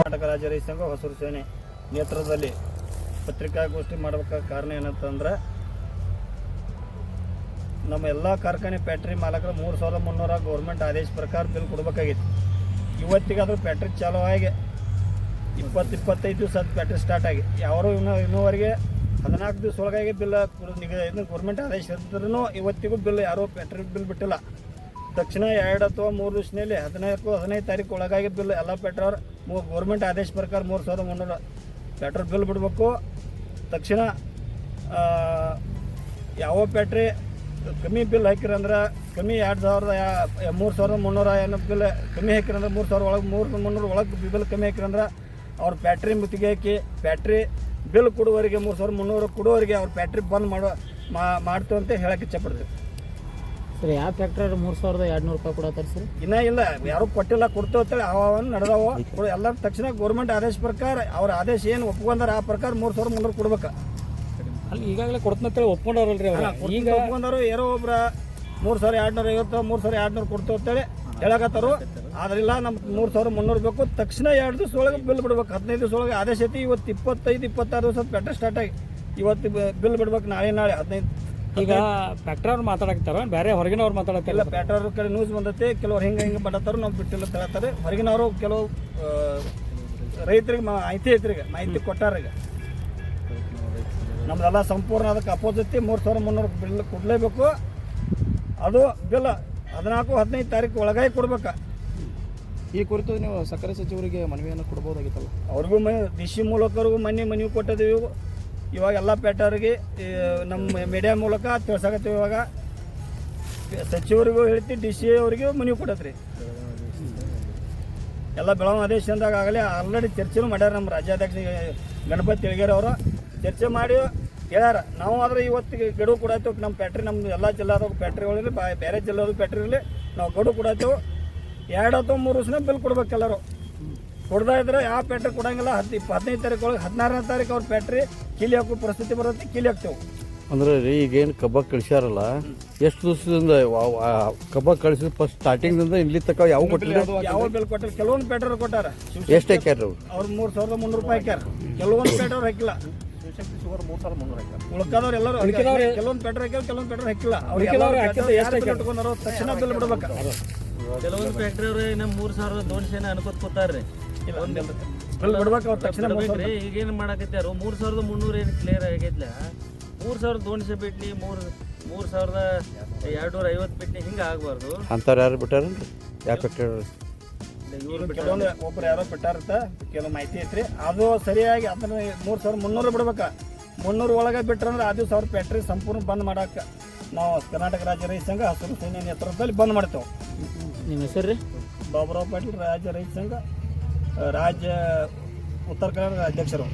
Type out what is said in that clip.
ಕರ್ನಾಟಕ ರಾಜ್ಯ ರೈತ ಸಂಘ ಹೊಸೂರು ಸೇನೆ ನೇತೃತ್ವದಲ್ಲಿ ಪತ್ರಿಕಾಗೋಷ್ಠಿ ಮಾಡಬೇಕಾದ ಕಾರಣ ಏನಂತಂದ್ರೆ, ನಮ್ಮ ಎಲ್ಲ ಕಾರ್ಖಾನೆ ಫ್ಯಾಕ್ಟ್ರಿ ಮಾಲಕರು ಮೂರು ಸಾವಿರದ ಮುನ್ನೂರ ಗೌರ್ಮೆಂಟ್ ಆದೇಶ ಪ್ರಕಾರ ಬಿಲ್ ಕೊಡಬೇಕಾಗಿತ್ತು. ಇವತ್ತಿಗಾದರೂ ಫ್ಯಾಕ್ಟ್ರಿ ಚಾಲೂ ಆಗಿ ಇಪ್ಪತ್ತು ಇಪ್ಪತ್ತೈದು ದಿವಸ ಫ್ಯಾಕ್ಟ್ರಿ ಸ್ಟಾರ್ಟ್ ಆಗಿ. ಯಾರು ಇನ್ನೂ ಇನ್ನೂವರೆಗೆ ಹದಿನಾಲ್ಕು ದಿವಸ ಒಳಗಾಗಿ ಬಿಲ್ ಗೌರ್ಮೆಂಟ್ ಆದೇಶ ಇದ್ರೂ ಇವತ್ತಿಗೂ ಬಿಲ್ ಯಾರೂ ಪೆಟ್ರೋಲ್ ಬಿಲ್ ಬಿಟ್ಟಿಲ್ಲ. ತಕ್ಷಣ ಎರಡು ಅಥವಾ ಮೂರು ದಿವಸದಲ್ಲಿ ಹದಿನೈದು ಹದಿನೈದು ತಾರೀಕು ಒಳಗಾಗಿ ಬಿಲ್, ಎಲ್ಲ ಪೆಟ್ರೋಲ್, ಮೂ ಗೌರ್ಮೆಂಟ್ ಆದೇಶ ಪ್ರಕಾರ ಮೂರು ಸಾವಿರದ ಮುನ್ನೂರು ಪೆಟ್ರೋಲ್ ಬಿಲ್ ಬಿಡಬೇಕು. ತಕ್ಷಣ ಯಾವ ಪ್ಯಾಟ್ರಿ ಕಮ್ಮಿ ಬಿಲ್ ಹಾಕಿರಂದ್ರೆ ಕಮ್ಮಿ ಎರಡು ಸಾವಿರದ ಮೂರು ಸಾವಿರದ ಮುನ್ನೂರ ಏನೋ ಬಿಲ್ ಕಮ್ಮಿ ಹಾಕಿರಂದ್ರೆ ಮೂರು ಸಾವಿರ ಒಳಗೆ, ಮೂರು ಮುನ್ನೂರು ಒಳಗೆ ಬಿಲ್ ಕಮ್ಮಿ ಹಾಕಿರಂದ್ರೆ ಅವ್ರ ಪ್ಯಾಟ್ರಿ ಮುತ್ತಿಗೆ ಹಾಕಿ ಪ್ಯಾಟ್ರಿ ಬಿಲ್ ಕೊಡುವವರಿಗೆ ಮೂರು ಸಾವಿರ ಮುನ್ನೂರು ಕೊಡುವವರಿಗೆ ಅವ್ರ ಫ್ಯಾಕ್ಟ್ರಿ ಬಂದ್ ಮಾಡೋ ಮಾ- ಮಾಡ್ತೀವಿ ಅಂತ ಹೇಳಕ್ಕೆ ಇಚ್ಛಪಡ್ತೀವಿ. ಸರ್ ಯಾವ ಫ್ಯಾಕ್ಟ್ರಿ ಮೂರು ಸಾವಿರದ ಎರಡು ನೂರು ರೂಪಾಯಿ ಕೊಡತ್ತಾರೆ ಸರ್ ಇನ್ನ ಇಲ್ಲ ಯಾರು ಕೊಟ್ಟಿಲ್ಲ ಕೊಡ್ತೇವೆ ಅಂತೇಳಿ ಅವನು ನಡೆದಾವ. ಎಲ್ಲ ತಕ್ಷಣ ಗೌರ್ಮೆಂಟ್ ಆದೇಶ ಪ್ರಕಾರ ಅವ್ರ ಆದೇಶ ಏನು ಒಪ್ಕೊಂಡಾರ ಆ ಪ್ರಕಾರ ಮೂರು ಸಾವಿರ ಮುನ್ನೂರು ಕೊಡ್ಬೇಕು. ಅಲ್ಲಿ ಈಗಾಗಲೇ ಕೊಡ್ತಂತೇಳಿ ಒಪ್ಕೊಂಡವ್ರಲ್ರಿ ಅವ್ರು. ಈಗ ಒಪ್ಕೊಂಡಾರು ಯಾರೋ ಒಬ್ರ ಮೂರು ಸಾವಿರ ಎರಡ್ನೂರ ಐವತ್ತು ಮೂರು ಸಾವಿರ ಎರಡ್ನೂರು ಕೊಡ್ತೇವೆ ಅಂತೇಳಿ ಹೇಳಕತ್ತಾರು. ಆದ್ರಿಲ್ಲ ನಮ್ಗೆ ಮೂರು ಸಾವಿರ ಮುನ್ನೂರು ಬೇಕು. ತಕ್ಷಣ ಎರಡು ದಿವಸ ಒಳಗೆ ಬಿಲ್ ಬಿಡ್ಬೇಕು. ಹದಿನೈದು ದಿವಸ ಒಳಗೆ ಆದೇಶ ಐತಿ ಇವತ್ತು ಇಪ್ಪತ್ತೈದು ಇಪ್ಪತ್ತಾರು ದಿವಸ ಪೆಟ್ರೋಲ್ ಸ್ಟಾರ್ಟ್ ಆಗಿ ಇವತ್ತು ಬಿಲ್ ಬಿಡ್ಬೇಕು ನಾಳೆ ನಾಳೆ ಹದಿನೈದು ಈಗ ಫ್ಯಾಕ್ಟ್ರಿ ಅವ್ರು ಮಾತಾಡಕ್ತಾರ ಬೇರೆ ಹೊರಗಿನವ್ರು ಮಾತಾಡಕ್ತಿಲ್ಲ ಇಲ್ಲ ಪ್ಯಾಟ್ರೋಲ್ ಕಡೆ ನ್ಯೂಸ್ ಬಂದೈತೆ. ಕೆಲವ್ರು ಹಿಂಗೆ ಹಿಂಗೆ ಬಡತಾರ ನಾವು ಬಿಟ್ಟಿಲ್ಲ ಅಂತ ಹೇಳ್ತಾರೆ. ಹೊರಗಿನವರು ಕೆಲವು ರೈತರಿಗೆ ಮಾಹಿತಿ ಐತ್ರಿಗೆ ಮಾಹಿತಿ ಕೊಟ್ಟಾರ ಈಗ. ನಮ್ದೆಲ್ಲ ಸಂಪೂರ್ಣ ಅದಕ್ಕೆ ಅಪೋಸಿಟ್. ಮೂರು ಸಾವಿರ ಮುನ್ನೂರು ಬಿಲ್ ಕೊಡಲೇಬೇಕು. ಅದು ಬಿಲ್ ಹದಿನಾಲ್ಕು ಹದಿನೈದು ತಾರೀಕು ಒಳಗಾಗಿ ಕೊಡ್ಬೇಕು. ಈ ಕುರಿತು ನೀವು ಸಕ್ಕರೆ ಸಚಿವರಿಗೆ ಮನವಿಯನ್ನು ಕೊಡ್ಬೋದಾಗಿತ್ತಲ್ಲ? ಅವ್ರಿಗೂ ಮ ಡಿ ಸಿ ಮೂಲಕರಿಗೂ ಮನೆ ಮನವಿ ಕೊಟ್ಟಿದ್ದೀವಿ. ಇವಾಗ ಎಲ್ಲ ಪೇಟರಿಗೆ ನಮ್ಮ ಮೀಡಿಯಾ ಮೂಲಕ ತಿಳ್ಸಾಕತ್ತೀವಿ ಇವಾಗ. ಸಚಿವರಿಗೂ ಹೇಳ್ತಿ ಡಿ ಸಿ ಅವರಿಗೂ ಮನವಿ ಕೊಡತ್ರಿ. ಎಲ್ಲ ಬೆಳವಣಿಗೆ ಆದೇಶದಾಗ ಆಗಲೇ ಆಲ್ರೆಡಿ ಚರ್ಚೆನೂ ಮಾಡ್ಯಾರ ನಮ್ಮ ರಾಜ್ಯಾಧ್ಯಕ್ಷ ಗಣಪತಿ ಅವರು. ಚರ್ಚೆ ಮಾಡಿ ಹೇಳ್ಯಾರ. ನಾವು ಆದರೆ ಇವತ್ತಿಗೆ ಗಡುವು ಕೊಡತ್ತೇವೆ. ನಮ್ಮ ಫ್ಯಾಕ್ಟ್ರಿ ನಮ್ಮ ಎಲ್ಲ ಜಿಲ್ಲಾದಾಗ ಫ್ಯಾಕ್ಟ್ರಿಗಳಿರಲಿ ಬೇರೆ ಜಿಲ್ಲಾದ ಪ್ಯಾಟ್ರಿ ಇರಲಿ ನಾವು ಗಡುವು ಕೊಡಾತೀವಿ ಎರಡು ಅಥವಾ ಮೂರು ದಿವಸ ಬಿಲ್ ಕೊಡ್ಬೇಕು ಎಲ್ಲರೂ. ಕೊಡ್ದಾ ಇದ್ರೆ ಯಾವ ಪೆಟ್ರಿ ಕೊಡಂಗಿಲ್ಲ. ಹತ್ತು ಇಪ್ಪ ಹದಿನೈದು ತಾರೀಕು ಒಳಗೆ ಹದಿನಾರನೇ ತಾರೀಕು ಅವ್ರ ಪೆಟ್ರಿ ಕೀಲಿ ಹಾಕೋ ಪರಿಸ್ಥಿತಿ ಬರುತ್ತೆ ಕೀಲಿ ಹಾಕ್ತೇವೆ. ಅಂದ್ರೆ ರೀ ಈಗೇನು ಕಬ್ಬ ಕಳಿಸ್ಯಾರಲ್ಲ ಎಷ್ಟು ದಿವಸದಿಂದ ಕಬ್ಬ ಕಳಿಸಿದ ಫಸ್ಟ್ ಸ್ಟಾರ್ಟಿಂಗ್ದಿಂದ ಇಲ್ಲಿ ತಕ್ಕ ಯಾವ ಕೊಟ್ಟಿಲ್ಲ? ಯಾವ ಬಿಲ್ ಕೊಟ್ಟರೆ ಕೆಲವೊಂದು ಪೆಟ್ರೋಲ್ ಕೊಟ್ಟಾರ. ಎಷ್ಟು ಹಾಕ್ಯಾರ ಅವ್ರು? ಅವ್ರು ಮೂರು ಸಾವಿರದ ಮುನ್ನೂರು ರೂಪಾಯಿ ಹಾಕ್ಯಾರ. ಕೆಲವೊಂದು ಪೆಟ್ರೋಲ್ ಹಾಕಿಲ್ಲ. ಉಳ್ಕಾದವ್ರು ಎಲ್ಲರೂ ಕೆಲವೊಂದು ಪೆಟ್ರೋಲ್ ಹಾಕ್ಯಾರ ಕೆಲವೊಂದು ಪೆಟ್ರೋಲ್ ಹಾಕಿಲ್ಲ. ಅವ್ರಿಗೆ ತಕ್ಷಣ ಬಿಲ್ ಬಿಡ್ಬೇಕು. ಕೆಲವೊಂದು ಫ್ಯಾಕ್ಟ್ರಿ ಅವ್ರು ಇನ್ನ ಮೂರ್ ಸಾವಿರ ದೋಣಿ ಅನ್ಕೋತ ಕೂತಾರ್ರಿ. ಈಗ ಏನ್ ಮಾಡಕತ್ಯಾರು ಮೂರ್ ಸಾವಿರದ ಮುನ್ನೂರ ಏನ್ ಕ್ಲಿಯರ್ ಆಗೈತ್ಲ ಮೂರ್ ಸಾವಿರದ ದೋನ್ಶೆ ಬಿಟ್ಲಿ ಮೂರ್ ಮೂರ್ ಸಾವಿರದ ಎರಡ್ನೂರ ಐವತ್ತು ಬಿಟ್ನಿ ಹಿಂಗ ಆಗ್ಬಾರ್ದು. ಅಂಥವ್ರು ಯಾರು ಬಿಟ್ಟಾರ. ಯಾಕೆ ಕೆಲವೊಂದು ಒಬ್ರು ಯಾರೋ ಬಿಟ್ಟಾರತ್ತ ಕೆಲವು ಮಾಹಿತಿ ಐತ್ರಿ. ಅದು ಸರಿಯಾಗಿ ಅದನ್ನ ಮೂರು ಸಾವಿರ ಮುನ್ನೂರು ಬಿಡ್ಬೇಕ. ಮುನ್ನೂರು ಒಳಗೆ ಬಿಟ್ರಂದ್ರೆ ಅದು ಸಾವಿರ ಫ್ಯಾಕ್ಟ್ರಿ ಸಂಪೂರ್ಣ ಬಂದ್ ಮಾಡಕ್ಕೆ ನಾವು ಕರ್ನಾಟಕ ರಾಜ್ಯ ರೈತ ಸಂಘ ಹಸಿರು ಸೇನೆ ನೇತೃತ್ವದಲ್ಲಿ ಬಂದ್ ಮಾಡ್ತೇವೆ. ನಿಮ್ಮ ಹೆಸರು ರೀ? ಬಾಬುರಾವ್ ಪಾಟೀಲ್ ರಾಜ್ಯ ರೈತ ಸಂಘ ರಾಜ್ಯ ಉತ್ತರ ಕರ್ನಾಟಕ ಅಧ್ಯಕ್ಷರು.